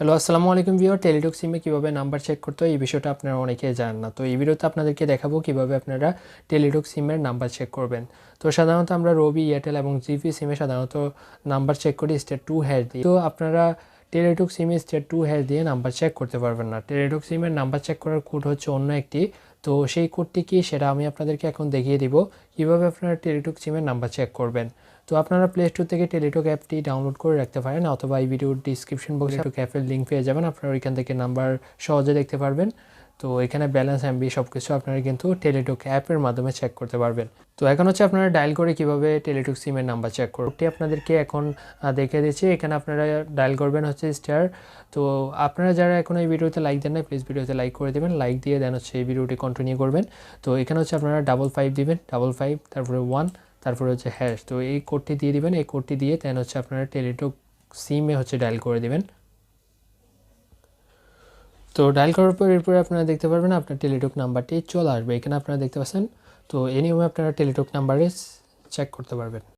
Hello আসসালামু আলাইকুম viewer Teletalk সিমে কীভাবে নাম্বার চেক করতে হয়? এই বিষয়টা আপনারা অনেকেই জানেন না। তো এই ভিডিওতে আপনাদেরকে দেখাবো কীভাবে আপনারা টেলিটক সিমের নাম্বার চেক করবেন। তো সাধারণত আমরা রবি এয়ারটেল এবং জিপি সিমে সাধারণত নাম্বার চেক করি স্টেট টু হ্যাশ দিই তো আপনারা Teletalk sim star two hash দিয়ে নাম্বার চেক করতে পারবেন না। টেলিটক সিমের নাম্বার চেক করার কোড হচ্ছে অন্য একটি। তো সেই কোডটি কি সেটা আমি আপনাদেরকে এখন দেখিয়ে দিব, কীভাবে আপনারা টেলিটক সিমের নাম্বার চেক করবেন। তো আপনারা প্লে স্টোর থেকে টেলিটক অ্যাপটি ডাউনলোড করে রাখতে পারেন, অথবা এই ভিডিওর ডিসক্রিপশন বক্সে অ্যাপের লিঙ্ক পেয়ে যাবেন, আপনারা ওইখান থেকে নাম্বার সহজে দেখতে পারবেন। তো এখানে ব্যালেন্স এমবি সব কিছু আপনারা কিন্তু টেলিটক অ্যাপের মাধ্যমে চেক করতে পারবেন। তো এখন হচ্ছে আপনারা ডায়াল করে কীভাবে টেলিটক সিমের নাম্বার চেক করবেন? ওটি আপনাদেরকে এখন দেখে দিচ্ছি। এখানে আপনারা ডায়াল করবেন হচ্ছে স্টার তো আপনারা যারা এখন এই ভিডিওতে লাইক দেন না প্লিজ ভিডিওতে লাইক করে দেবেন। লাইক দিয়ে দেন হচ্ছে এই ভিডিওটি কন্টিনিউ করবেন। তো এখানে হচ্ছে আপনারা ডাবল ফাইভ দিবেন। ডাবল ফাইভ তারপরে ওয়ান তারপরে হচ্ছে হ্যাশ তো এই কোডটি দিয়ে দিবেন। এই কোডটি দিয়ে দেন হচ্ছে আপনারা টেলিটক সিমে হচ্ছে ডায়াল করে দিবেন। তো ডায়াল করার পর এরপরে আপনারা দেখতে পারবেন আপনার টেলিটক নাম্বারটি চলে আসবে। এখানে আপনারা দেখতে পাচ্ছেন, তো নিয়মে আপনারা টেলিটক নাম্বারে চেক করতে পারবেন।